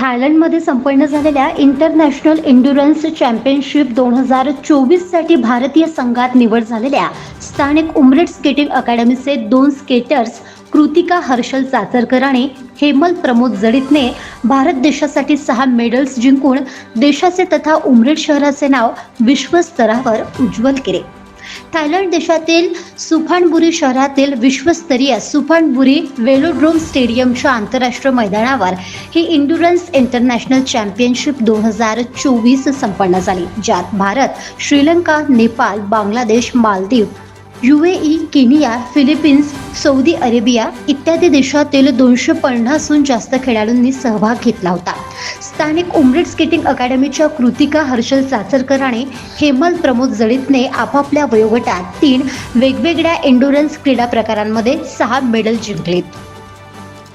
थायलंडमध्ये संपन्न झालेल्या इंटरनॅशनल एन्ड्युरन्स चॅम्पियनशिप दोन हजार चोवीससाठी भारतीय संघात निवड झालेल्या स्थानिक उमरेट स्केटिंग अकॅडमीचे दोन स्केटर्स कृतिका हर्षल चाचरकर आणि हेमल प्रमोद जडितने भारत देशासाठी सहा मेडल्स जिंकून देशाचे तथा उमरेड शहराचे नाव विश्वस्तरावर उज्ज्वल केले. थायलंड देशातील सुफानबुरी शहरातील विश्वस्तरीय सुफानबुरी वेलोड्रोम स्टेडियमच्या आंतरराष्ट्रीय मैदानावर ही इंडुरन्स इंटरनॅशनल चॅम्पियनशिप दोन हजार चोवीस संपन्न झाली. ज्यात Bharat Sri Lanka Nepal Bangladesh Maldives UAE Kenya Philippines Saudi Arabia इत्यादी देशातील दोनशे पन्नासहून जास्त खेळाडूंनी सहभाग घेतला होता. स्थानिक उमरेड स्केटिंग अकॅडमीच्या कृतिका हर्षल चाचरकराने हेमल प्रमोद जडितने आपापल्या वयोगटात तीन वेगवेगळ्या एन्डुरन्स क्रीडा प्रकारांमध्ये सहा मेडल जिंकलेत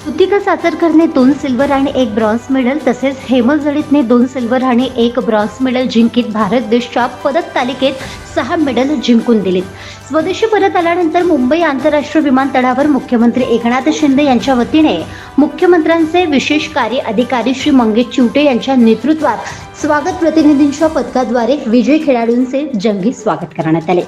कृतिका साचरकरने दोन सिल्वर आणि एक ब्रॉन्झ मेडल तसेच हेमल जळीतने दोन सिल्वर आणि एक ब्रॉन्झ मेडल जिंकित भारत देशच्या पदक तालिकेत सहा मेडल जिंकून दिलीत. स्वदेशी परत आल्यानंतर मुंबई आंतरराष्ट्रीय विमानतळावर मुख्यमंत्री एकनाथ शिंदे यांच्या वतीने मुख्यमंत्र्यांचे विशेष कार्य अधिकारी श्री मंगेश चिवटे यांच्या नेतृत्वात स्वागत प्रतिनिधींच्या पथकाद्वारे विजयी खेळाडूंचे जंगी स्वागत करण्यात आले.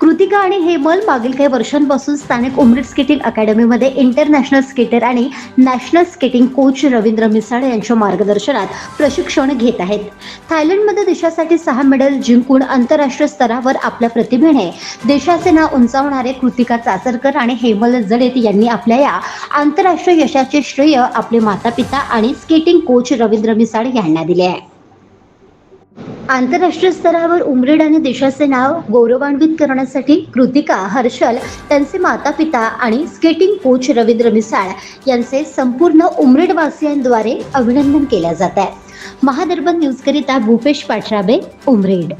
कृतिका आणि हेमल मागील काही वर्षांपासून स्थानिक उमरीड स्केटिंग अकॅडमीमध्ये इंटरनॅशनल स्केटर आणि national skating coach Ravindra Misal यांच्या मार्गदर्शनात प्रशिक्षण घेत आहेत. थायलंडमध्ये देशासाठी सहा मेडल जिंकून आंतरराष्ट्रीय स्तरावर आपल्या प्रतिभेने देशाचे नाव उंचावणारे कृतिका चासरकर आणि हेमल जडेत यांनी आपल्या या आंतरराष्ट्रीय यशाचे श्रेय आपले माता पिता आणि स्केटिंग कोच रवींद्र मिसाळ यांना दिले आहे. आंतरराष्ट्रीय स्तरावर उमरेड आणि देशाचे नाव गौरवान्वित करण्यासाठी कृतिका हर्षल त्यांचे माता पिता आणि स्केटिंग कोच रवींद्र मिसाळ यांचे संपूर्ण उमरेडवासियांद्वारे अभिनंदन केले जात आहे. महादर्पण न्यूजकरिता भूपेश पाठराबे उमरेड.